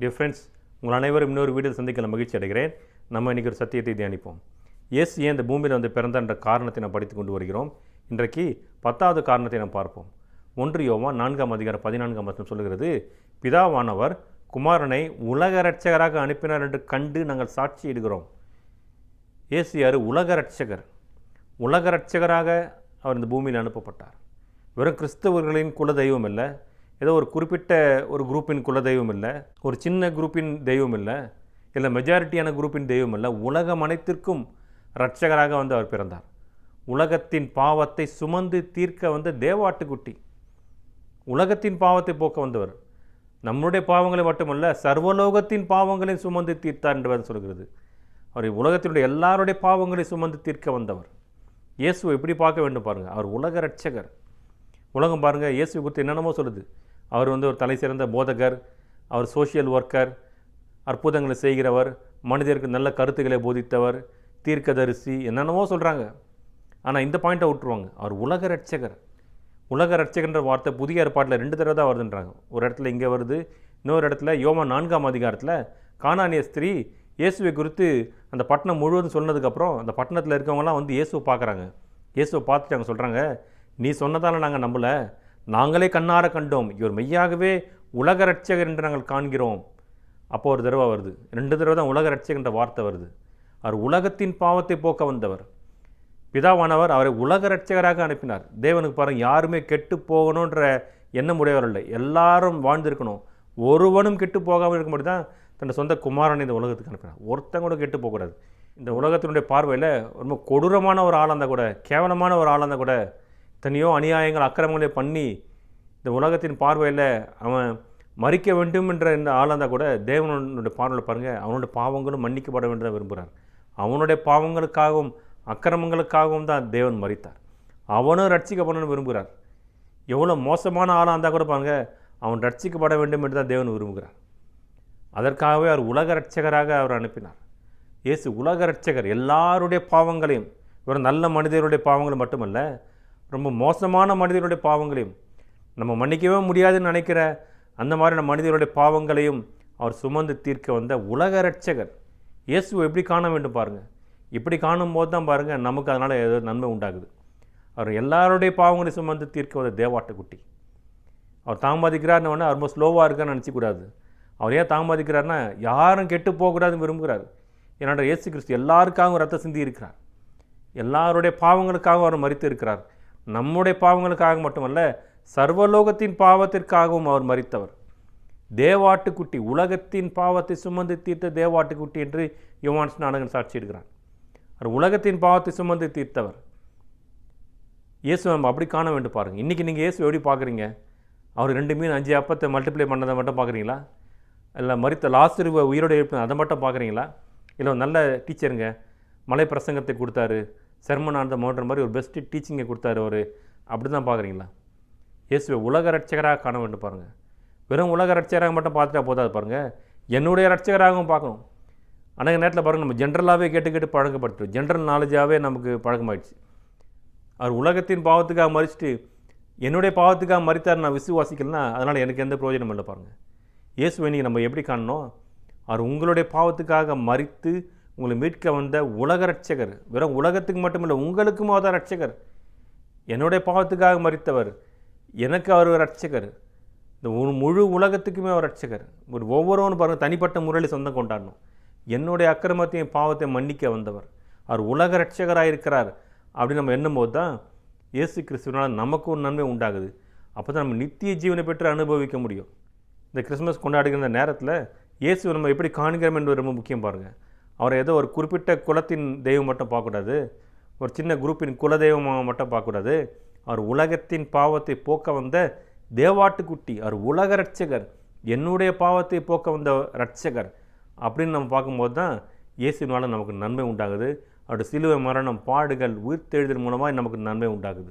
Dear friends உங்கள் அனைவரும் இன்னொரு வீடியோ சந்திக்கல மகிழ்ச்சி அடைகிறேன். நம்ம இன்றைக்கி ஒரு சத்தியத்தை தியானிப்போம். எஸ் ஏன் இந்த பூமியில் வந்து பிறந்தன்ற காரணத்தை நாம் படித்து கொண்டு வருகிறோம். இன்றைக்கு பத்தாவது காரணத்தை நாம் பார்ப்போம். ஒன்று யோவா நான்காம் அதிகாரம் பதினான்காம் வசனம் சொல்லுகிறது பிதாவானவர் குமாரனை உலக ரட்சகராக அனுப்பினார் என்று கண்டு நாங்கள் சாட்சியிடுகிறோம் இயேசு உலக ரட்சகர் உலக ரட்சகராக அவர் இந்த பூமியில் அனுப்பப்பட்டார். வெறும் கிறிஸ்தவர்களின் குல தெய்வம் இல்லை ஏதோ ஒரு குறிப்பிட்ட ஒரு குரூப்பின் குல தெய்வம் இல்லை ஒரு சின்ன குரூப்பின் தெய்வம் இல்லை இல்லை மெஜாரிட்டியான குரூப்பின் தெய்வம் இல்லை உலகம் அனைத்திற்கும் ரட்சகராக வந்து அவர் பிறந்தார். உலகத்தின் பாவத்தை சுமந்து தீர்க்க வந்த தேவாட்டுக்குட்டி. உலகத்தின் பாவத்தை போக்க வந்தவர். நம்முடைய பாவங்களை மட்டுமல்ல சர்வலோகத்தின் பாவங்களையும் சுமந்து தீர்த்தார் என்று சொல்கிறது. அவர் உலகத்தினுடைய எல்லாருடைய பாவங்களை சுமந்து தீர்க்க வந்தவர். இயேசுவை எப்படி பார்க்க வேண்டும் பாருங்கள் அவர் உலக ரட்சகர் உலகம் பாருங்கள் இயேசு குறித்து என்னென்னமோ சொல்லுது. அவர் வந்து ஒரு தலை சிறந்த போதகர் அவர் சோஷியல் ஒர்க்கர் அற்புதங்களை செய்கிறவர் மனிதருக்கு நல்ல கருத்துக்களை போதித்தவர் தீர்க்கதரிசி என்னென்னவோ சொல்கிறாங்க ஆனால் இந்த பாயிண்ட்டை விட்டுருவாங்க. அவர் உலக ரட்சகர் உலக ரட்சகன்ற வார்த்தை புதிய ஏற்பாட்டில் ரெண்டு தடவை தான் வருதுன்றாங்க. ஒரு இடத்துல இங்கே வருது இன்னொரு இடத்துல யோமா நான்காம் அதிகாரத்தில் காணானிய ஸ்திரீ இயேசுவை குறித்து அந்த பட்டணம் முழுவதும் சொன்னதுக்கப்புறம் அந்த பட்டணத்தில் இருக்கவங்களாம் வந்து இயேசுவை பார்க்குறாங்க. இயேசுவை பார்த்துட்டு அவங்க சொல்கிறாங்க நீ சொன்னதால் நாங்கள் நம்பலை. நாங்களே கண்ணார கண்டோம். இவர் மெய்யாகவே உலக ரட்சகர் என்று நாங்கள் காண்கிறோம். அப்போ ஒரு தடவை வருது. ரெண்டு தடவை தான் உலக ரட்சகர் என்ற வார்த்தை வருது. அவர் உலகத்தின் பாவத்தை போக்க வந்தவர். பிதாவானவர் அவரை உலக ரட்சகராக அனுப்பினார். தேவனுக்கு பாருங்க யாருமே கெட்டு போகணுன்ற எண்ணம் உடையவர் இல்லை. எல்லாரும் வாழ்ந்திருக்கணும். ஒருவனும் கெட்டு போகாமல் இருக்க தான் தன் சொந்த குமாரனை இந்த உலகத்துக்கு அனுப்பினார். ஒருத்தங்க கூட கெட்டு போகக்கூடாது. இந்த உலகத்தினுடைய பார்வையில் ரொம்ப கொடூரமான ஒரு ஆளாக இருந்தால் கூட கேவலமான ஒரு ஆளாக இருந்தால் கூட தனியோ அநியாயங்கள் அக்கிரமங்களை பண்ணி இந்த உலகத்தின் பார்வையில் அவன் மறிக்க வேண்டும் என்ற இந்த ஆளாக இருந்தால் கூட தேவனுடைய பார்வையில் பாருங்கள் அவனுடைய பாவங்களும் மன்னிக்கப்பட வேண்டும் தான் விரும்புகிறார் அவனுடைய பாவங்களுக்காகவும் அக்கிரமங்களுக்காகவும் தான் தேவன் மறித்தார். அவனும் ரட்சிக்கப்படணும்னு விரும்புகிறார். எவ்வளோ மோசமான ஆளாக இருந்தால் கூட பாருங்க அவன் ரட்சிக்கப்பட வேண்டும் என்று தான் தேவன் விரும்புகிறார். அதற்காகவே அவர் உலக ரட்சகராக அவர் அனுப்பினார். இயேசு உலக ரட்சகர் எல்லாருடைய பாவங்களையும் இவர் நல்ல மனிதருடைய பாவங்களும் மட்டுமல்ல ரொம்ப மோசமான மனிதருடைய பாவங்களையும் நம்ம மன்னிக்கவே முடியாதுன்னு நினைக்கிற அந்த மாதிரியான மனிதர்களுடைய பாவங்களையும் அவர் சுமந்து தீர்க்க வந்த உலக ரட்சகர் இயேசுவை எப்படி காண வேண்டும் பாருங்கள் இப்படி காணும்போது தான் பாருங்கள் நமக்கு அதனால் ஏதோ நன்மை உண்டாகுது. அவர் எல்லாருடைய பாவங்களையும் சுமந்து தீர்க்க வந்த தேவாட்டுக்குட்டி. அவர் தாமதிக்கிறார்னு அவர் ரொம்ப ஸ்லோவாக இருக்கான்னு நினச்சிக்கூடாது. அவர் ஏன் தாமதிக்கிறார்னா யாரும் கெட்டு போகக்கூடாதுன்னு விரும்புகிறார். என்னோட இயேசு கிறிஸ்து எல்லாருக்காகவும் ரத்த சிந்தி இருக்கிறார். எல்லாருடைய பாவங்களுக்காகவும் அவர் மறித்து இருக்கிறார். நம்முடைய பாவங்களுக்காக மட்டுமல்ல சர்வலோகத்தின் பாவத்திற்காகவும் அவர் மறித்தவர். தேவாட்டுக்குட்டி உலகத்தின் பாவத்தை சுமந்து தீர்த்த தேவாட்டுக்குட்டி என்று யுவான் ஸ்நானகன் சாட்சியிடுகிறான். அவர் உலகத்தின் பாவத்தை சுமந்து தீர்த்தவர். இயேசு நம்ம அப்படி காண வேண்டும் பாருங்கள் இன்றைக்கி நீங்கள் இயேசு எப்படி பார்க்குறீங்க? அவர் ரெண்டு மீன் அஞ்சு அப்பத்தை மல்டிப்ளை பண்ணதை மட்டும் பார்க்குறீங்களா? இல்லை மறித்த லாஸ்டருவ உயிரோட இருப்பது அதை மட்டும் பார்க்குறீங்களா? இல்லை நல்ல டீச்சருங்க மலை பிரசங்கத்தை கொடுத்தாரு. செர்மன் ஆனந்த மோன்ற மாதிரி ஒரு பெஸ்ட்டு டீச்சிங்கை கொடுத்தாரு அவர். அப்படி தான் பார்க்குறீங்களா? இயேசுவை உலக ரட்சகராக காண வேண்டும் பாருங்கள் வெறும் உலக ரட்சகராக மட்டும் பார்த்துட்டா போதாது பாருங்கள் என்னுடைய ரட்சகராகவும் பார்க்கணும். அநேக நேரத்தில் பாருங்கள் நம்ம ஜென்ரலாகவே கேட்டு கேட்டு பழக்கப்படுத்துடும் ஜென்ரல் நாலேஜாகவே நமக்கு பழக்கமாயிடுச்சு. அவர் உலகத்தின் பாவத்துக்காக மறிச்சிட்டு என்னுடைய பாவத்துக்காக மறித்தார் நான் விசுவாசிக்கலனா அதனால் எனக்கு எந்த பிரயோஜனமும் இல்லை பாருங்கள் இயேசுவை நீங்கள் நம்ம எப்படி காணணும்? அவர் உங்களுடைய பாவத்துக்காக மறித்து உங்களை மீட்க வந்த உலக ரட்சகர் வெறும் உலகத்துக்கு மட்டுமில்லை உங்களுக்கும் அவர் ரட்சகர் என்னுடைய பாவத்துக்காக மறித்தவர் எனக்கு அவர் ரட்சகர் இந்த முழு உலகத்துக்குமே அவர் ரட்சகர் ஒரு ஒவ்வொருவனும் பாருங்கள் தனிப்பட்ட முறையில் சொந்தம் கொண்டாடணும். என்னுடைய அக்கிரமத்தையும் பாவத்தை மன்னிக்க வந்தவர். அவர் உலக ரட்சகராக இருக்கிறார். அப்படின்னு நம்ம எண்ணும்போது தான் இயேசு கிறிஸ்துவனால் நமக்கு ஒரு நன்மை உண்டாகுது. அப்போ தான் நம்ம நித்திய ஜீவனை பெற்று அனுபவிக்க முடியும். இந்த கிறிஸ்மஸ் கொண்டாடுகிற நேரத்தில் இயேசு நம்ம எப்படி காண்கிறோம் என்பது ரொம்ப முக்கியம் பாருங்கள் அவரை ஏதோ ஒரு குறிப்பிட்ட குலத்தின் தெய்வம் மட்டும் பார்க்கக்கூடாது. ஒரு சின்ன குரூப்பின் குல தெய்வமாக மட்டும் பார்க்கக்கூடாது. அவர் உலகத்தின் பாவத்தை போக்க வந்த தேவாட்டுக்குட்டி அவர் உலக ரட்சகர் என்னுடைய பாவத்தை போக்க வந்த ரட்சகர் அப்படின்னு நம்ம பார்க்கும்போது தான் இயேசுனால நமக்கு நன்மை உண்டாகுது. அவருடைய சிலுவை மரணம் பாடுகள் உயிர்த்தெழுதல் மூலமாக நமக்கு நன்மை உண்டாகுது.